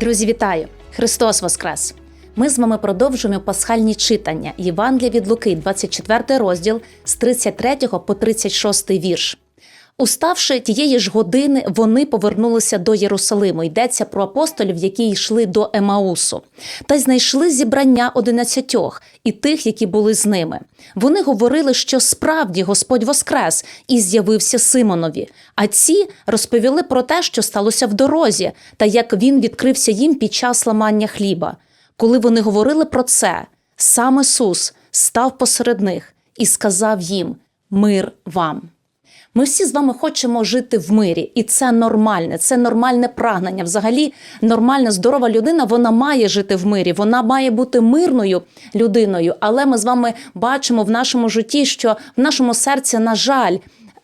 Друзі, вітаю! Христос Воскрес! Ми з вами продовжуємо пасхальні читання Євангелія від Луки, 24 розділ з 33 по 36 вірш. Уставши тієї ж години, вони повернулися до Єрусалиму. Йдеться про апостолів, які йшли до Емаусу, та й знайшли зібрання одинадцятьох і тих, які були з ними. Вони говорили, що справді Господь воскрес і з'явився Симонові. А ці розповіли про те, що сталося в дорозі, та як він відкрився їм під час ламання хліба. Коли вони говорили про це, сам Ісус став посеред них і сказав їм: Мир вам. Ми всі з вами хочемо жити в мирі, і це нормальне, це нормальне прагнення. Взагалі, нормальна, здорова людина вона має жити в мирі, вона має бути мирною людиною. Але ми з вами бачимо в нашому житті, що в нашому серці, на жаль,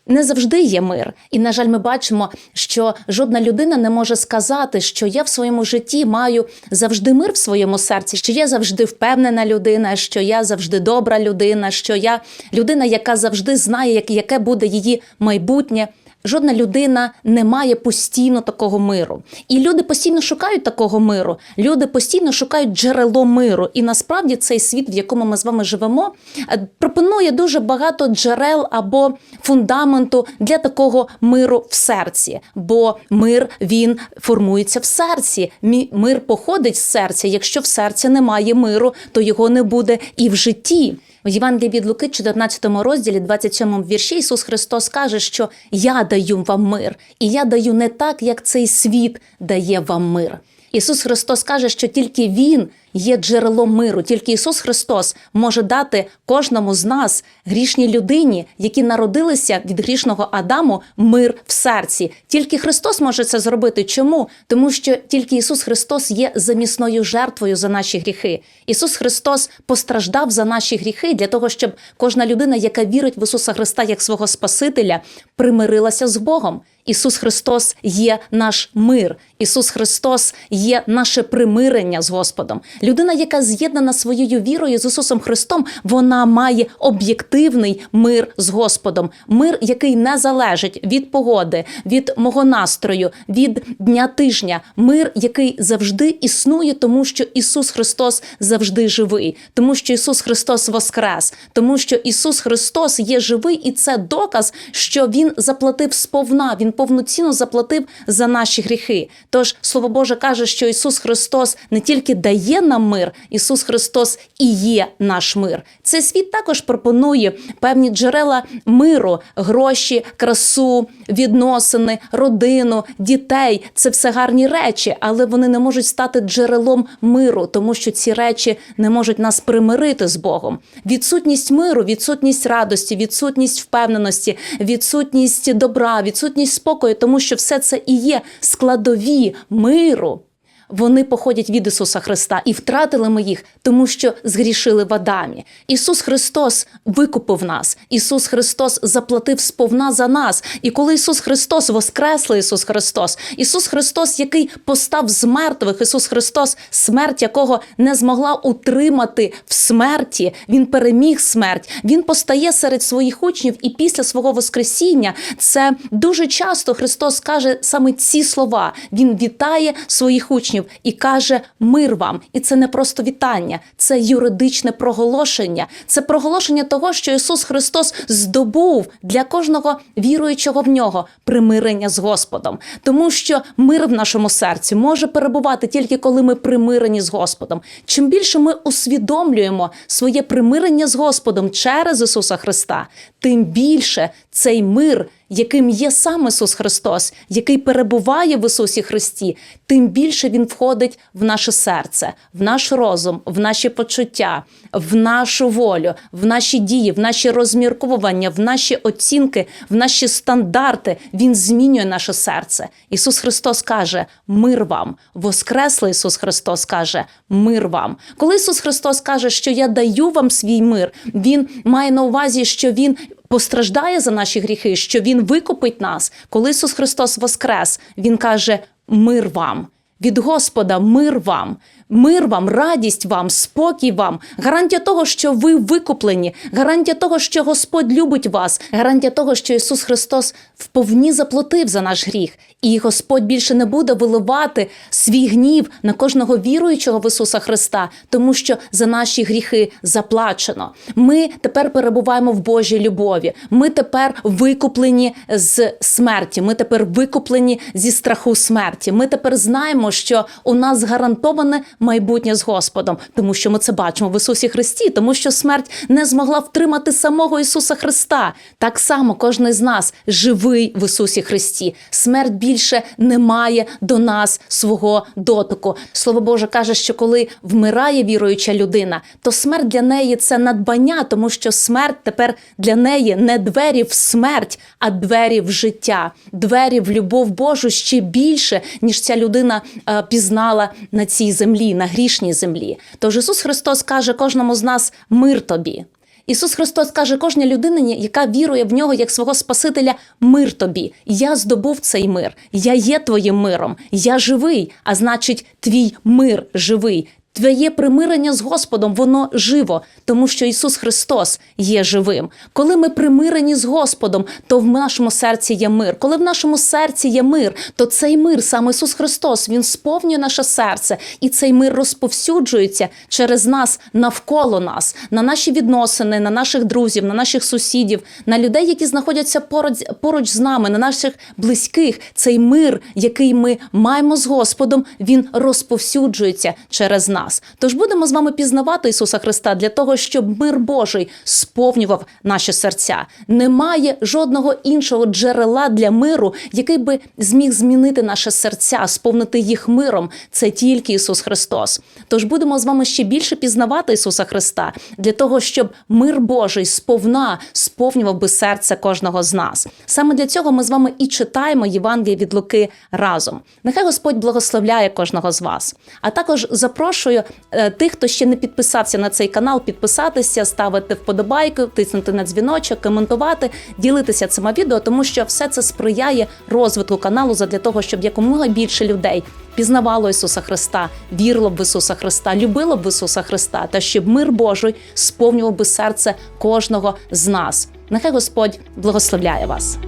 не завжди є мир. І, на жаль, ми бачимо, що жодна людина не може сказати, що я в своєму житті маю завжди мир в своєму серці, що я завжди впевнена людина, що я завжди добра людина, що я людина, яка завжди знає, яке буде її майбутнє. Жодна людина не має постійно такого миру. І люди постійно шукають такого миру. Люди постійно шукають джерело миру. І насправді цей світ, в якому ми з вами живемо, е, пропонує дуже багато джерел або фундаменту для такого миру в серці. Бо мир він формується в серці. Мир походить з серця. Якщо в серці немає миру, то його не буде і в житті. В Євангелії від Луки, 14 розділі, 27 вірші, Ісус Христос каже, що я даю вам мир, і я даю не так, як цей світ дає вам мир. Ісус Христос каже, що тільки Він є джерелом миру, тільки Ісус Христос може дати кожному з нас, грішній людині, які народилися від грішного Адаму, мир в серці. Тільки Христос може це зробити. Чому? Тому що тільки Ісус Христос є замісною жертвою за наші гріхи. Ісус Христос постраждав за наші гріхи для того, щоб кожна людина, яка вірить в Ісуса Христа як свого Спасителя, примирилася з Богом. Ісус Христос є наш мир. Ісус Христос є наше примирення з Господом. Людина, яка з'єднана своєю вірою з Ісусом Христом, вона має об'єктивний мир з Господом. Мир, який не залежить від погоди, від мого настрою, від дня тижня. Мир, який завжди існує, тому що Ісус Христос завжди живий, тому що Ісус Христос воскрес, тому що Ісус Христос є живий, і це доказ, що Він заплатив сповна, Він повноцінно заплатив за наші гріхи. Тож Слово Боже каже, що Ісус Христос не тільки дає нам мир, Ісус Христос і є наш мир. Цей світ також пропонує певні джерела миру, гроші, красу, відносини, родину, дітей. Це все гарні речі, але вони не можуть стати джерелом миру, тому що ці речі не можуть нас примирити з Богом. Відсутність миру, відсутність радості, відсутність впевненості, відсутність добра, відсутність спокою, тому що все це і є складові миру. Вони походять від Ісуса Христа і втратили ми їх, тому що згрішили в Адамі. Ісус Христос викупив нас. Ісус Христос заплатив сповна за нас. І коли Ісус Христос воскреслий Ісус Христос, Ісус Христос, який постав з мертвих, Ісус Христос, смерть якого не змогла утримати в смерті, Він переміг смерть. Він постає серед своїх учнів, і після свого Воскресіння це дуже часто Христос каже саме ці слова. Він вітає своїх учнів і каже мир вам. І це не просто вітання, це юридичне проголошення. Це проголошення того, що Ісус Христос здобув для кожного віруючого в нього примирення з Господом, тому що мир в нашому серці може перебувати тільки коли ми примирені з Господом. Чим більше ми усвідомлюємо своє примирення з Господом через Ісуса Христа, тим більше цей мир яким є сам Ісус Христос, який перебуває в Ісусі Христі, тим більше Він входить в наше серце, в наш розум, в наші почуття, в нашу волю, в наші дії, в наші розмірковування, в наші оцінки, в наші стандарти. Він змінює наше серце. Ісус Христос каже: Мир вам. Воскреслий Ісус Христос каже: Мир вам. Коли Ісус Христос каже, що я даю вам свій мир, Він має на увазі, що Він постраждає за наші гріхи, що Він викупить нас. Коли Ісус Христос воскрес, Він каже: Мир вам. Від Господа мир вам, мир вам, радість вам, спокій вам, гарантія того, що ви викуплені, гарантія того, що Господь любить вас, гарантія того, що Ісус Христос вповні заплатив за наш гріх, І Господь більше не буде виливати свій гнів на кожного віруючого в Ісуса Христа, тому що за наші гріхи заплачено. Ми тепер перебуваємо в Божій любові. Ми тепер викуплені з смерті. Ми тепер викуплені зі страху смерті. Ми тепер знаємо, що у нас гарантоване майбутнє з Господом, тому що ми це бачимо в Ісусі Христі, тому що смерть не змогла втримати самого Ісуса Христа. Так само кожен з нас живий в Ісусі Христі. Смерть більше не має до нас свого дотику. Слово Боже каже, що коли вмирає віруюча людина, то смерть для неї це надбання, тому що смерть тепер для неї не двері в смерть, а двері в життя, двері в любов Божу ще більше, ніж ця людина е, пізнала на цій землі, на грішній землі. Тож Ісус Христос каже кожному з нас мир тобі. Ісус Христос каже кожній людині, яка вірує в нього як свого Спасителя, мир тобі. Я здобув цей мир. Я є твоїм миром. Я живий, а значить, твій мир живий. Твоє примирення з Господом, воно живо, тому що Ісус Христос є живим. Коли ми примирені з Господом, то в нашому серці є мир. Коли в нашому серці є мир, то цей мир, саме Ісус Христос, Він сповнює наше серце, і цей мир розповсюджується через нас навколо нас, на наші відносини, на наших друзів, на наших сусідів, на людей, які знаходяться поруч, поруч з нами, на наших близьких. Цей мир, який ми маємо з Господом, він розповсюджується через нас. Тож будемо з вами пізнавати Ісуса Христа для того, щоб мир Божий сповнював наші серця. Немає жодного іншого джерела для миру, який би зміг змінити наше серця, сповнити їх миром. Це тільки Ісус Христос. Тож будемо з вами ще більше пізнавати Ісуса Христа для того, щоб мир Божий сповна сповнював би серце кожного з нас. Саме для цього ми з вами і читаємо Євангеліє від Луки разом. Нехай Господь благословляє кожного з вас. А також запрошую е, тих, хто ще не підписався на цей канал, підписатися, ставити вподобайку, тиснути на дзвіночок, коментувати, ділитися цими відео, тому що все це сприяє розвитку каналу задля того, щоб якомога більше людей пізнавало Ісуса Христа, вірило б в Ісуса Христа, любило б Ісуса Христа, та щоб мир Божий сповнював би серце кожного з нас. Нехай Господь благословляє вас.